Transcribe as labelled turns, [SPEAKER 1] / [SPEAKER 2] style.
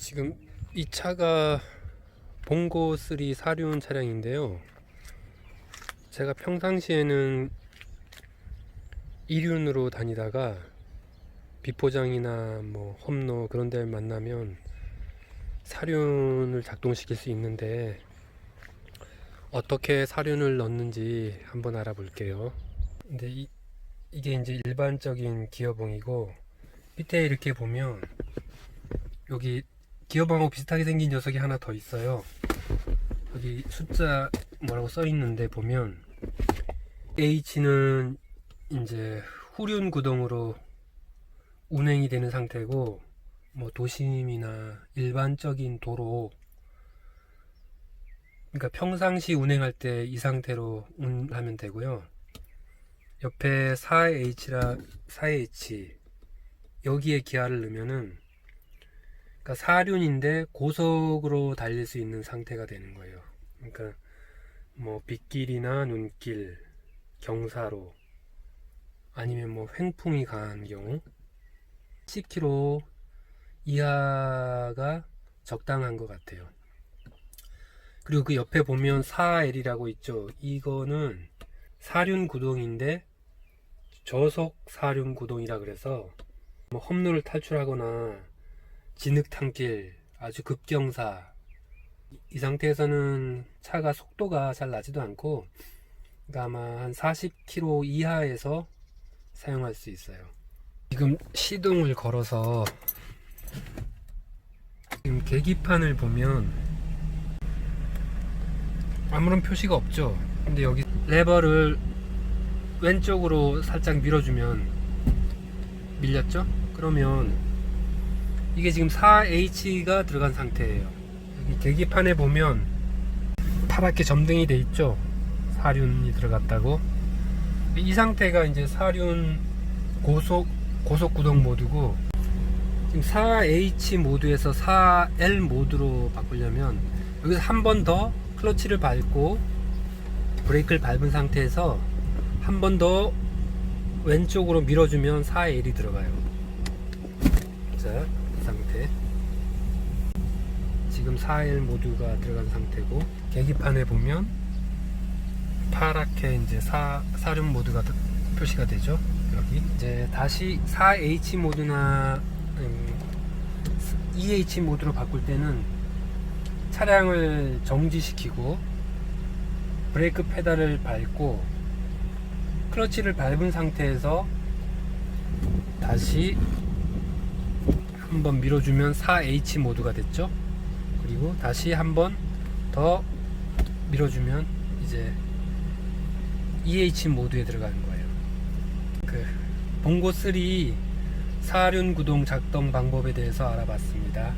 [SPEAKER 1] 지금 이 차가 봉고 3 사륜 차량인데요. 제가 평상시에는 이륜으로 다니다가 비포장이나 뭐 험로 그런 데 만나면 사륜을 작동시킬 수 있는데 어떻게 사륜을 넣는지 한번 알아볼게요. 근데 이, 이게 이제 일반적인 기어봉이고 밑에 이렇게 보면 여기 기어봉하고 비슷하게 생긴 녀석이 하나 더 있어요. 여기 숫자 뭐라고 써 있는데 보면 H는 이제 후륜 구동으로 운행이 되는 상태고 뭐 도심이나 일반적인 도로 그러니까 평상시 운행할 때 이 상태로 운하면 되고요. 옆에 4H라 4H 여기에 기아를 넣으면은 그러니까 사륜인데 고속으로 달릴 수 있는 상태가 되는 거예요. 그러니까 뭐 빗길이나 눈길, 경사로 아니면 뭐 횡풍이 강한 경우 10km 이하가 적당한 것 같아요. 그리고 그 옆에 보면 4L이라고 있죠. 이거는 사륜 구동인데 저속 사륜 구동이라 그래서 뭐 험로를 탈출하거나 진흙탕길 아주 급경사 이 상태에서는 차가 속도가 잘 나지도 않고 그러니까 아마 한 40km 이하에서 사용할 수 있어요. 지금 시동을 걸어서 지금 계기판을 보면 아무런 표시가 없죠. 근데 여기 레버를 왼쪽으로 살짝 밀어주면 밀렸죠? 그러면 이게 지금 4H가 들어간 상태예요. 여기 계기판에 보면 파랗게 점등이 돼 있죠? 사륜이 들어갔다고. 이 상태가 이제 사륜 고속 고속 구동 모드고 지금 4H 모드에서 4L 모드로 바꾸려면 여기서 한 번 더 클러치를 밟고 브레이크를 밟은 상태에서 한 번 더 왼쪽으로 밀어주면 4L이 들어가요. 자, 이 상태. 지금 4L 모드가 들어간 상태고 계기판에 보면 파랗게 이제 4, 사륜 모드가 드- 표시가 되죠. 여기 이제 다시 4H 모드나 음, 2H 모드로 바꿀 때는 차량을 정지시키고 브레이크 페달을 밟고 클러치를 밟은 상태에서 다시 한번 밀어주면 4H 모드가 됐죠. 그리고 다시 한번 더 밀어주면 이제 EH 모드에 들어가는 거예요. 그 봉고 3 사륜 구동 작동 방법에 대해서 알아봤습니다.